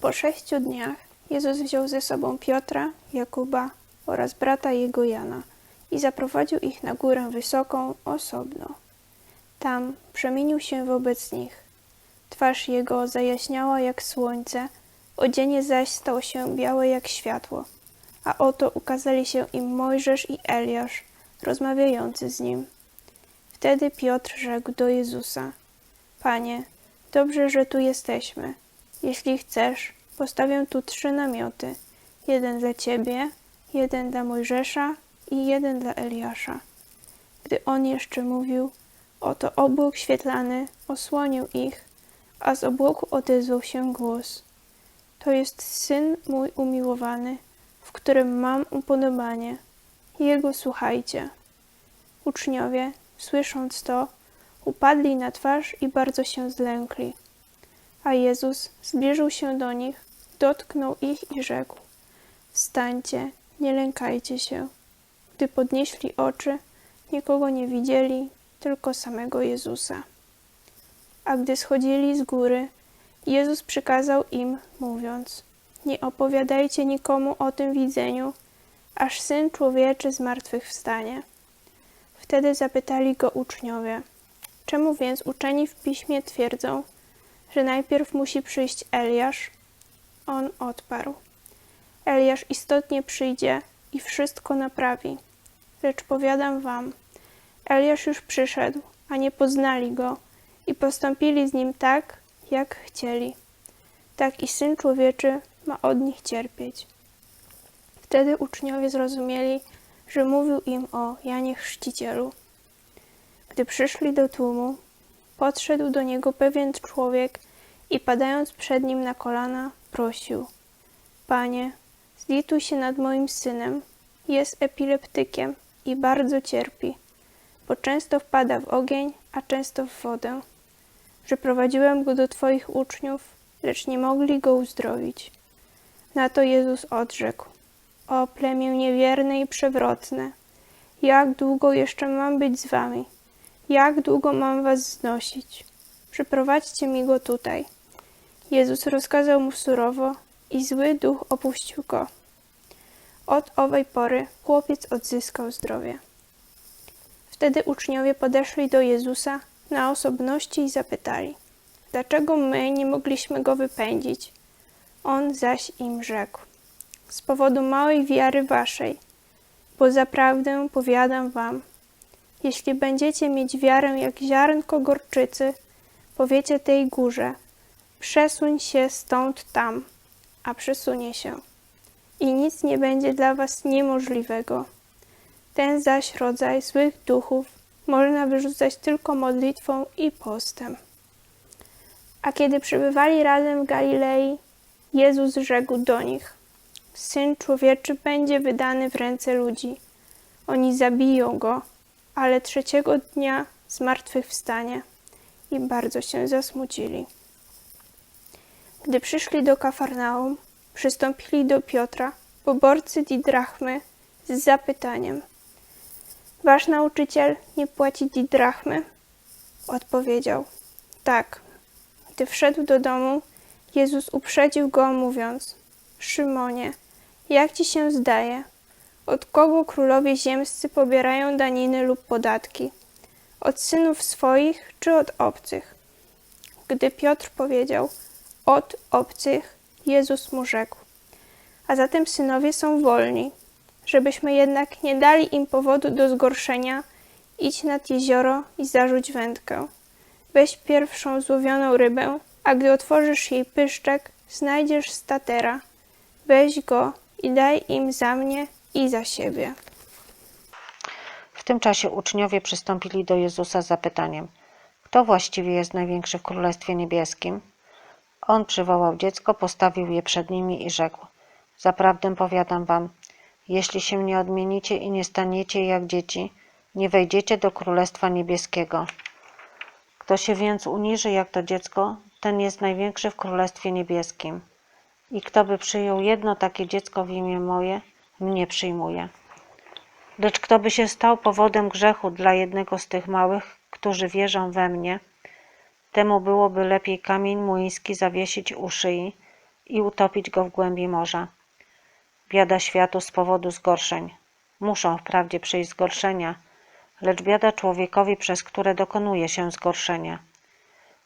Po sześciu dniach Jezus wziął ze sobą Piotra, Jakuba oraz brata jego Jana i zaprowadził ich na górę wysoką osobno. Tam przemienił się wobec nich. Twarz jego zajaśniała jak słońce, odzienie zaś stało się białe jak światło. A oto ukazali się im Mojżesz i Eliasz, rozmawiający z nim. Wtedy Piotr rzekł do Jezusa: Panie, dobrze, że tu jesteśmy. Jeśli chcesz, postawię tu trzy namioty: jeden dla ciebie, jeden dla Mojżesza i jeden dla Eliasza. Gdy on jeszcze mówił, oto obłok świetlany osłonił ich, a z obłoku odezwał się głos: To jest syn mój umiłowany, w którym mam upodobanie. Jego słuchajcie. Uczniowie, słysząc to, upadli na twarz i bardzo się zlękli. A Jezus zbliżył się do nich, dotknął ich i rzekł: Wstańcie, nie lękajcie się. Gdy podnieśli oczy, nikogo nie widzieli, tylko samego Jezusa. A gdy schodzili z góry, Jezus przykazał im, mówiąc: Nie opowiadajcie nikomu o tym widzeniu, aż syn człowieczy z martwych wstanie. Wtedy zapytali go uczniowie: Czemu więc uczeni w piśmie twierdzą, że najpierw musi przyjść Eliasz? On odparł: Eliasz istotnie przyjdzie i wszystko naprawi. Lecz powiadam wam, Eliasz już przyszedł, a nie poznali go i postąpili z nim tak, jak chcieli. Tak i syn człowieczy ma od nich cierpieć. Wtedy uczniowie zrozumieli, że mówił im o Janie Chrzcicielu. Gdy przyszli do tłumu, podszedł do niego pewien człowiek i padając przed nim na kolana, prosił: Panie, zlituj się nad moim synem. Jest epileptykiem i bardzo cierpi, bo często wpada w ogień, a często w wodę. Przyprowadziłem go do Twoich uczniów, lecz nie mogli go uzdrowić. Na to Jezus odrzekł: O plemię niewierne i przewrotne, jak długo jeszcze mam być z wami? Jak długo mam was znosić? Przyprowadźcie mi go tutaj. Jezus rozkazał mu surowo i zły duch opuścił go. Od owej pory chłopiec odzyskał zdrowie. Wtedy uczniowie podeszli do Jezusa na osobności i zapytali, dlaczego my nie mogliśmy go wypędzić? On zaś im rzekł, z powodu małej wiary waszej, bo zaprawdę powiadam wam, jeśli będziecie mieć wiarę jak ziarnko gorczycy, powiecie tej górze, przesuń się stąd tam, a przesunie się. I nic nie będzie dla was niemożliwego. Ten zaś rodzaj złych duchów można wyrzucać tylko modlitwą i postem. A kiedy przebywali razem w Galilei, Jezus rzekł do nich: Syn człowieczy będzie wydany w ręce ludzi. Oni zabiją go, ale trzeciego dnia zmartwychwstanie. I bardzo się zasmucili. Gdy przyszli do Kafarnaum, przystąpili do Piotra, poborcy didrachmy, z zapytaniem: Wasz nauczyciel nie płaci didrachmy? Odpowiedział: Tak. Gdy wszedł do domu, Jezus uprzedził go, mówiąc: Szymonie, jak ci się zdaje? Od kogo królowie ziemscy pobierają daniny lub podatki? Od synów swoich czy od obcych? Gdy Piotr powiedział: Od obcych, Jezus mu rzekł: A zatem synowie są wolni. Żebyśmy jednak nie dali im powodu do zgorszenia, idź nad jezioro i zarzuć wędkę. Weź pierwszą złowioną rybę, a gdy otworzysz jej pyszczek, znajdziesz statera. Weź go i daj im za mnie i za siebie. W tym czasie uczniowie przystąpili do Jezusa z zapytaniem: Kto właściwie jest największy w Królestwie Niebieskim? On przywołał dziecko, postawił je przed nimi i rzekł: Zaprawdę powiadam wam, jeśli się nie odmienicie i nie staniecie jak dzieci, nie wejdziecie do Królestwa Niebieskiego. Kto się więc uniży jak to dziecko, ten jest największy w Królestwie Niebieskim. I kto by przyjął jedno takie dziecko w imię moje, mnie przyjmuje. Lecz kto by się stał powodem grzechu dla jednego z tych małych, którzy wierzą we mnie, temu byłoby lepiej kamień młyński zawiesić u szyi, i utopić go w głębi morza. Biada światu z powodu zgorszeń. Muszą wprawdzie przyjść zgorszenia, lecz biada człowiekowi, przez które dokonuje się zgorszenia.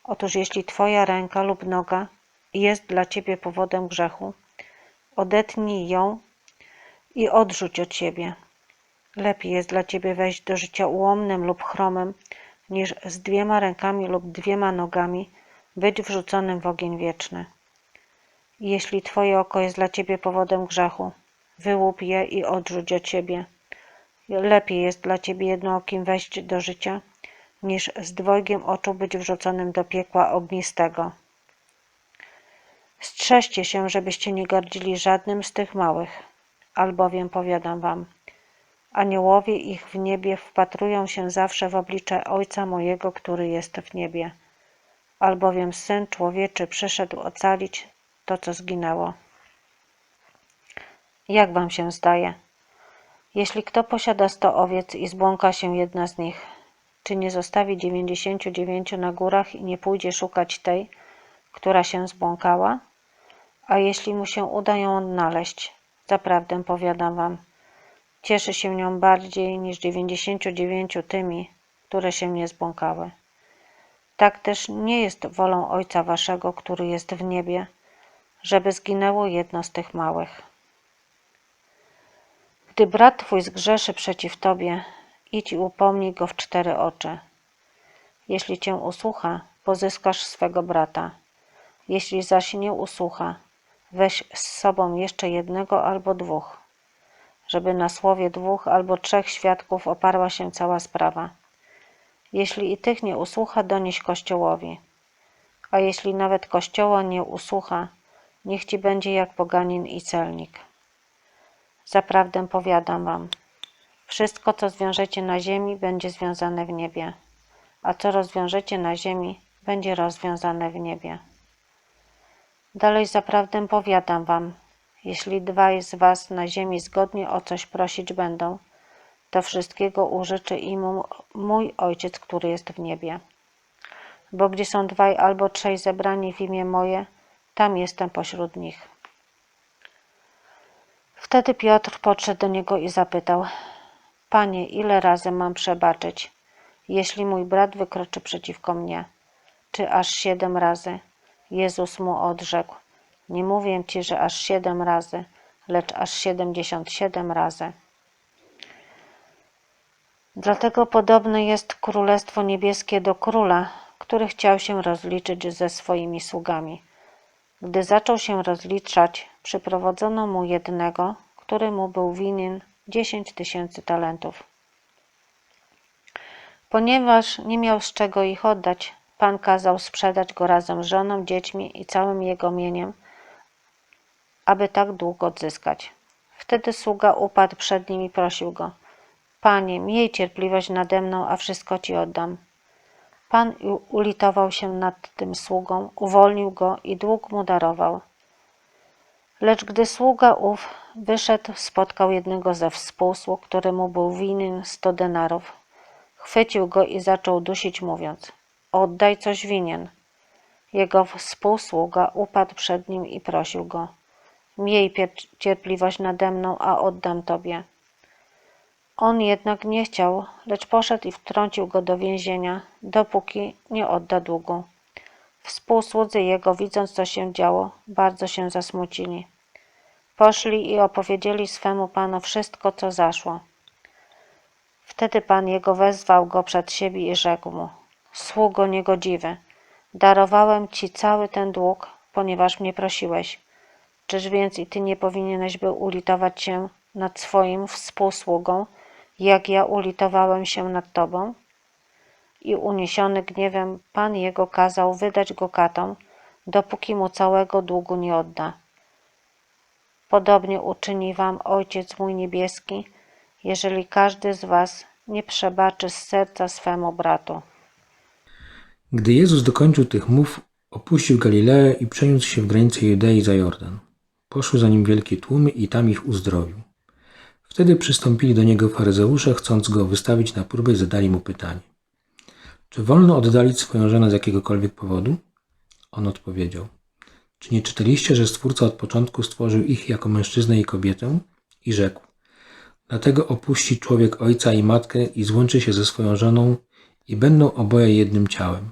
Otóż jeśli Twoja ręka lub noga jest dla Ciebie powodem grzechu, odetnij ją i odrzuć od siebie. Lepiej jest dla Ciebie wejść do życia ułomnym lub chromym, niż z dwiema rękami lub dwiema nogami być wrzuconym w ogień wieczny. Jeśli Twoje oko jest dla Ciebie powodem grzechu, wyłup je i odrzuć od siebie. Lepiej jest dla Ciebie jednookim wejść do życia, niż z dwojgiem oczu być wrzuconym do piekła ognistego. Strzeżcie się, żebyście nie gardzili żadnym z tych małych, albowiem powiadam wam, aniołowie ich w niebie wpatrują się zawsze w oblicze Ojca mojego, który jest w niebie, albowiem Syn Człowieczy przyszedł ocalić to, co zginęło. Jak wam się zdaje? Jeśli kto posiada sto owiec i zbłąka się jedna z nich, czy nie zostawi dziewięćdziesięciu dziewięciu na górach i nie pójdzie szukać tej, która się zbłąkała? A jeśli mu się uda ją odnaleźć, zaprawdę powiadam wam, cieszy się nią bardziej niż dziewięćdziesięciu dziewięciu tymi, które się nie zbłąkały. Tak też nie jest wolą Ojca waszego, który jest w niebie, żeby zginęło jedno z tych małych. Gdy brat twój zgrzeszy przeciw tobie, idź i upomnij go w cztery oczy. Jeśli cię usłucha, pozyskasz swego brata. Jeśli zaś nie usłucha, weź z sobą jeszcze jednego albo dwóch, żeby na słowie dwóch albo trzech świadków oparła się cała sprawa. Jeśli i tych nie usłucha, donieś Kościołowi. A jeśli nawet Kościoła nie usłucha, niech ci będzie jak poganin i celnik. Zaprawdę powiadam wam, wszystko, co zwiążecie na ziemi, będzie związane w niebie, a co rozwiążecie na ziemi, będzie rozwiązane w niebie. Dalej zaprawdę powiadam wam, jeśli dwaj z was na ziemi zgodnie o coś prosić będą, to wszystkiego użyczy im mój Ojciec, który jest w niebie. Bo gdzie są dwaj albo trzej zebrani w imię moje, tam jestem pośród nich. Wtedy Piotr podszedł do niego i zapytał: Panie, ile razy mam przebaczyć, jeśli mój brat wykroczy przeciwko mnie? Czy aż siedem razy? Jezus mu odrzekł: Nie mówię ci, że aż siedem razy, lecz aż siedemdziesiąt siedem razy. Dlatego podobne jest Królestwo Niebieskie do króla, który chciał się rozliczyć ze swoimi sługami. Gdy zaczął się rozliczać, przyprowadzono mu jednego, który mu był winien dziesięć tysięcy talentów. Ponieważ nie miał z czego ich oddać, pan kazał sprzedać go razem z żoną, dziećmi i całym jego mieniem, aby tak dług odzyskać. Wtedy sługa upadł przed nim i prosił go: Panie, miej cierpliwość nade mną, a wszystko ci oddam. Pan ulitował się nad tym sługą, uwolnił go i dług mu darował. Lecz gdy sługa ów wyszedł, spotkał jednego ze współsług, który mu był winien sto denarów. Chwycił go i zaczął dusić, mówiąc: Oddaj coś winien. Jego współsługa upadł przed nim i prosił go: Miej cierpliwość nade mną, a oddam tobie. On jednak nie chciał, lecz poszedł i wtrącił go do więzienia, dopóki nie odda długu. Współsłudzy jego, widząc co się działo, bardzo się zasmucili. Poszli i opowiedzieli swemu panu wszystko, co zaszło. Wtedy pan jego wezwał go przed siebie i rzekł mu: Sługo niegodziwy, darowałem ci cały ten dług, ponieważ mnie prosiłeś. Czyż więc i ty nie powinieneś był ulitować się nad swoim współsługą, jak ja ulitowałem się nad tobą? I uniesiony gniewem, pan jego kazał wydać go katom, dopóki mu całego długu nie odda. Podobnie uczyni wam Ojciec mój niebieski, jeżeli każdy z was nie przebaczy z serca swemu bratu. Gdy Jezus dokończył tych mów, opuścił Galileę i przeniósł się w granice Judei za Jordan. Poszły za nim wielkie tłumy i tam ich uzdrowił. Wtedy przystąpili do niego faryzeusze, chcąc go wystawić na próbę i zadali mu pytanie. Czy wolno oddalić swoją żonę z jakiegokolwiek powodu? On odpowiedział. Czy nie czytaliście, że Stwórca od początku stworzył ich jako mężczyznę i kobietę? I rzekł, dlatego opuści człowiek ojca i matkę i złączy się ze swoją żoną i będą oboje jednym ciałem.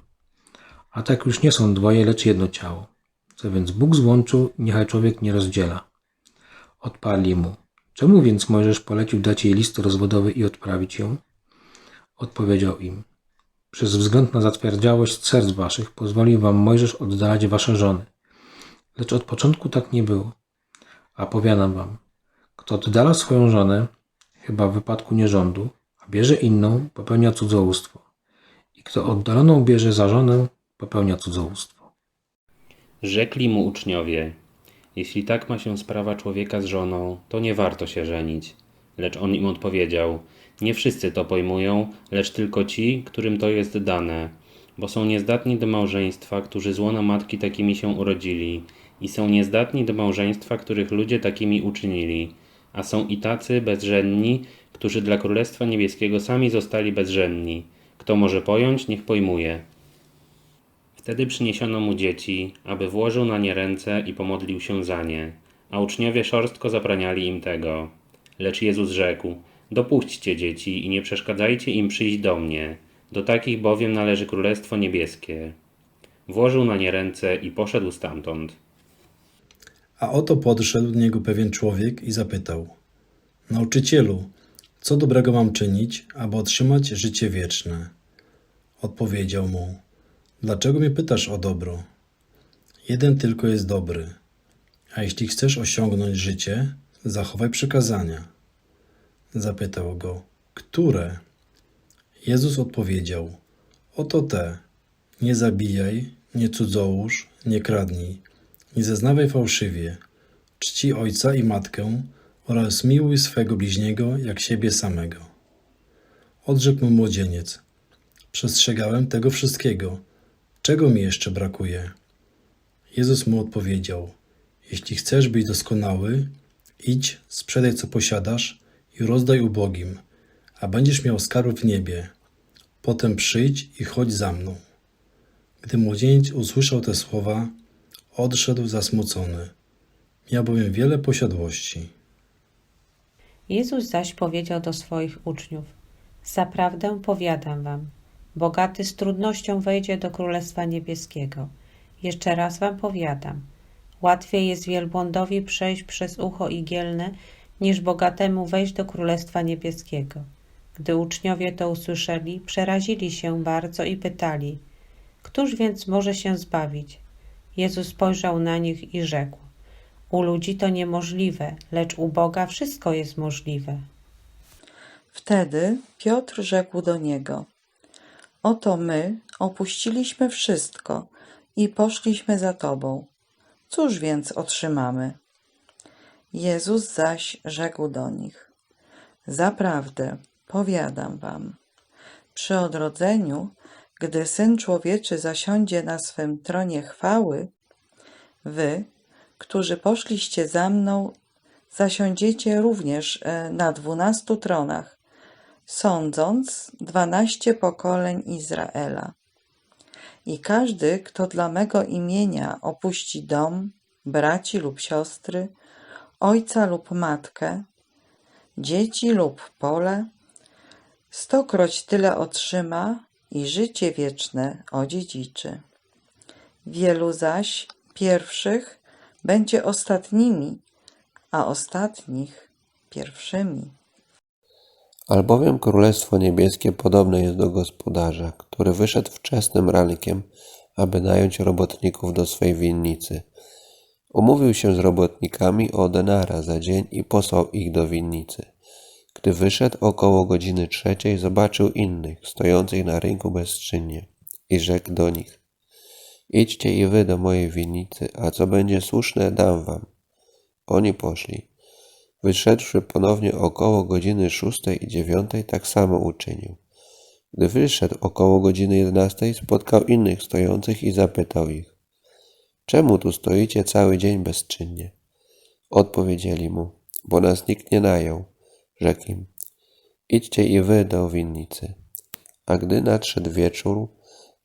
A tak już nie są dwoje, lecz jedno ciało. Co więc Bóg złączył, niechaj człowiek nie rozdziela. Odparli mu, czemu więc Mojżesz polecił dać jej list rozwodowy i odprawić ją? Odpowiedział im, przez wzgląd na zatwierdziałość serc waszych pozwolił wam Mojżesz oddalać wasze żony. Lecz od początku tak nie było. A powiadam wam, kto oddala swoją żonę, chyba w wypadku nierządu, a bierze inną, popełnia cudzołóstwo. I kto oddaloną bierze za żonę, popełnia cudzołóstwo. Rzekli mu uczniowie: Jeśli tak ma się sprawa człowieka z żoną, to nie warto się żenić. Lecz on im odpowiedział: Nie wszyscy to pojmują, lecz tylko ci, którym to jest dane, bo są niezdatni do małżeństwa, którzy z łona matki takimi się urodzili, i są niezdatni do małżeństwa, których ludzie takimi uczynili, a są i tacy bezżenni, którzy dla Królestwa Niebieskiego sami zostali bezżenni. Kto może pojąć, niech pojmuje. Wtedy przyniesiono mu dzieci, aby włożył na nie ręce i pomodlił się za nie, a uczniowie szorstko zabraniali im tego. Lecz Jezus rzekł: Dopuśćcie dzieci i nie przeszkadzajcie im przyjść do mnie, do takich bowiem należy Królestwo Niebieskie. Włożył na nie ręce i poszedł stamtąd. A oto podszedł do niego pewien człowiek i zapytał: Nauczycielu, co dobrego mam czynić, aby otrzymać życie wieczne? Odpowiedział mu: Dlaczego mnie pytasz o dobro? Jeden tylko jest dobry. A jeśli chcesz osiągnąć życie, zachowaj przykazania. Zapytał go: Które? Jezus odpowiedział: Oto te: Nie zabijaj, nie cudzołóż, nie kradnij, nie zeznawaj fałszywie, czci ojca i matkę oraz miłuj swego bliźniego jak siebie samego. Odrzekł mu młodzieniec: Przestrzegałem tego wszystkiego. Czego mi jeszcze brakuje? Jezus mu odpowiedział: Jeśli chcesz być doskonały, idź, sprzedaj co posiadasz i rozdaj ubogim, a będziesz miał skarb w niebie. Potem przyjdź i chodź za mną. Gdy młodzieniec usłyszał te słowa, odszedł zasmucony. Miał bowiem wiele posiadłości. Jezus zaś powiedział do swoich uczniów: Zaprawdę powiadam wam, bogaty z trudnością wejdzie do Królestwa Niebieskiego. Jeszcze raz wam powiadam, łatwiej jest wielbłądowi przejść przez ucho igielne, niż bogatemu wejść do Królestwa Niebieskiego. Gdy uczniowie to usłyszeli, przerazili się bardzo i pytali: Któż więc może się zbawić? Jezus spojrzał na nich i rzekł: U ludzi to niemożliwe, lecz u Boga wszystko jest możliwe. Wtedy Piotr rzekł do niego: Oto my opuściliśmy wszystko i poszliśmy za tobą. Cóż więc otrzymamy? Jezus zaś rzekł do nich: Zaprawdę, powiadam wam, przy odrodzeniu, gdy syn człowieczy zasiądzie na swym tronie chwały, wy, którzy poszliście za mną, zasiądziecie również e, na dwunastu tronach, sądząc dwanaście pokoleń Izraela. I każdy, kto dla mego imienia opuści dom, braci lub siostry, ojca lub matkę, dzieci lub pole, stokroć tyle otrzyma i życie wieczne odziedziczy. Wielu zaś pierwszych będzie ostatnimi, a ostatnich pierwszymi. Albowiem Królestwo Niebieskie podobne jest do gospodarza, który wyszedł wczesnym rankiem, aby nająć robotników do swej winnicy. Umówił się z robotnikami o denara za dzień i posłał ich do winnicy. Gdy wyszedł około godziny trzeciej, zobaczył innych, stojących na rynku bezczynnie i rzekł do nich: Idźcie i wy do mojej winnicy, a co będzie słuszne, dam wam. Oni poszli. Wyszedłszy ponownie około godziny szóstej i dziewiątej, tak samo uczynił. Gdy wyszedł około godziny jedenastej, spotkał innych stojących i zapytał ich: Czemu tu stoicie cały dzień bezczynnie? Odpowiedzieli mu: Bo nas nikt nie najął. Rzekł im: Idźcie i wy do winnicy. A gdy nadszedł wieczór,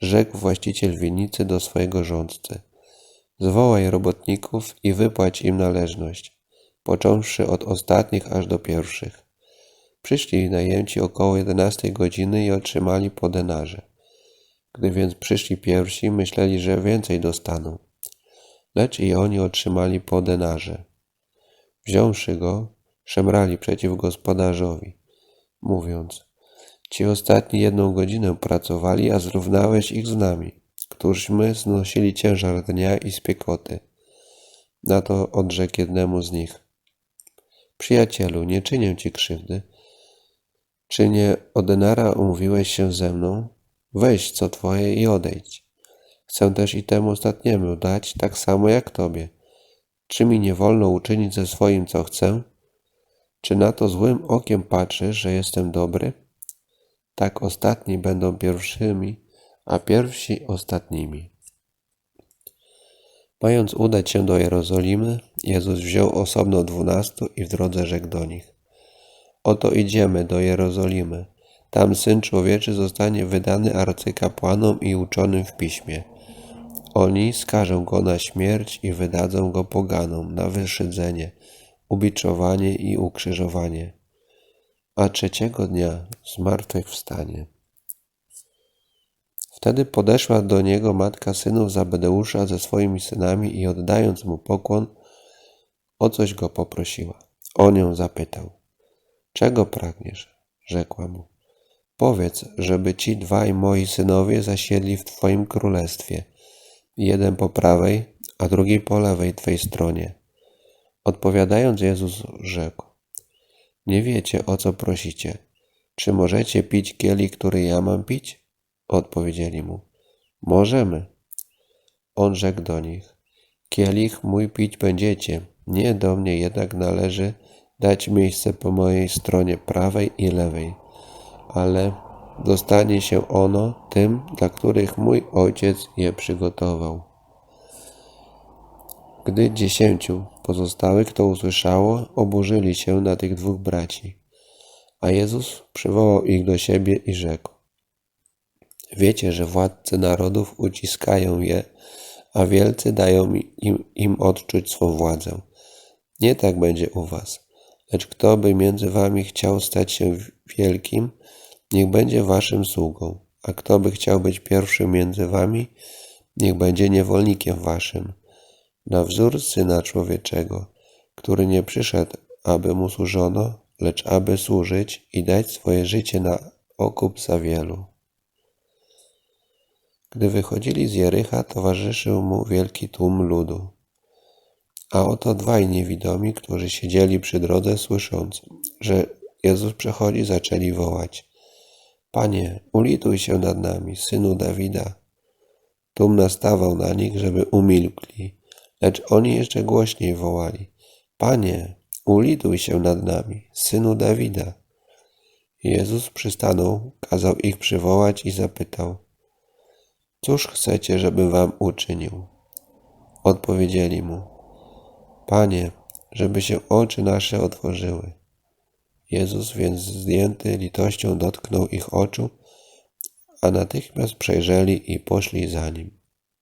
rzekł właściciel winnicy do swojego rządcy: Zwołaj robotników i wypłać im należność, począwszy od ostatnich aż do pierwszych. Przyszli najemci około jedenastej godziny i otrzymali po denarze. Gdy więc przyszli pierwsi, myśleli, że więcej dostaną. Lecz i oni otrzymali po denarze. Wziąwszy go, szemrali przeciw gospodarzowi, mówiąc: Ci ostatni jedną godzinę pracowali, a zrównałeś ich z nami, którzyśmy znosili ciężar dnia i spiekoty. Na to odrzekł jednemu z nich: Przyjacielu, nie czynię ci krzywdy. Czy nie o denara umówiłeś się ze mną? Weź co twoje i odejdź. Chcę też i temu ostatniemu dać tak samo jak tobie. Czy mi nie wolno uczynić ze swoim, co chcę? Czy na to złym okiem patrzysz, że jestem dobry? Tak ostatni będą pierwszymi, a pierwsi ostatnimi. Mając udać się do Jerozolimy, Jezus wziął osobno dwunastu i w drodze rzekł do nich: Oto idziemy do Jerozolimy. Tam syn człowieczy zostanie wydany arcykapłanom i uczonym w piśmie. Oni skażą go na śmierć i wydadzą go poganom na wyszydzenie, ubiczowanie i ukrzyżowanie, a trzeciego dnia zmartwychwstanie. Wtedy podeszła do niego matka synów Zabedeusza ze swoimi synami i oddając mu pokłon, o coś go poprosiła. On ją zapytał: Czego pragniesz? Rzekła mu: Powiedz, żeby ci dwaj moi synowie zasiedli w twoim królestwie, jeden po prawej, a drugi po lewej twej stronie. Odpowiadając, Jezus rzekł: Nie wiecie, o co prosicie. Czy możecie pić kieli, który ja mam pić? Odpowiedzieli mu: Możemy. On rzekł do nich: Kielich mój pić będziecie, nie do mnie jednak należy dać miejsce po mojej stronie prawej i lewej, ale dostanie się ono tym, dla których mój ojciec je przygotował. Gdy dziesięciu pozostałych to usłyszało, oburzyli się na tych dwóch braci. A Jezus przywołał ich do siebie i rzekł: Wiecie, że władcy narodów uciskają je, a wielcy dają im, im odczuć swą władzę. Nie tak będzie u was. Lecz kto by między wami chciał stać się wielkim, niech będzie waszym sługą, a kto by chciał być pierwszym między wami, niech będzie niewolnikiem waszym. Na wzór Syna Człowieczego, który nie przyszedł, aby mu służono, lecz aby służyć i dać swoje życie na okup za wielu. Gdy wychodzili z Jericha, towarzyszył mu wielki tłum ludu. A oto dwaj niewidomi, którzy siedzieli przy drodze, słysząc, że Jezus przechodzi, zaczęli wołać: Panie, ulituj się nad nami, synu Dawida. Tłum nastawał na nich, żeby umilkli, lecz oni jeszcze głośniej wołali: Panie, ulituj się nad nami, synu Dawida. Jezus przystanął, kazał ich przywołać i zapytał: Cóż chcecie, żebym wam uczynił? Odpowiedzieli mu: Panie, żeby się oczy nasze otworzyły. Jezus więc zdjęty litością dotknął ich oczu, a natychmiast przejrzeli i poszli za nim.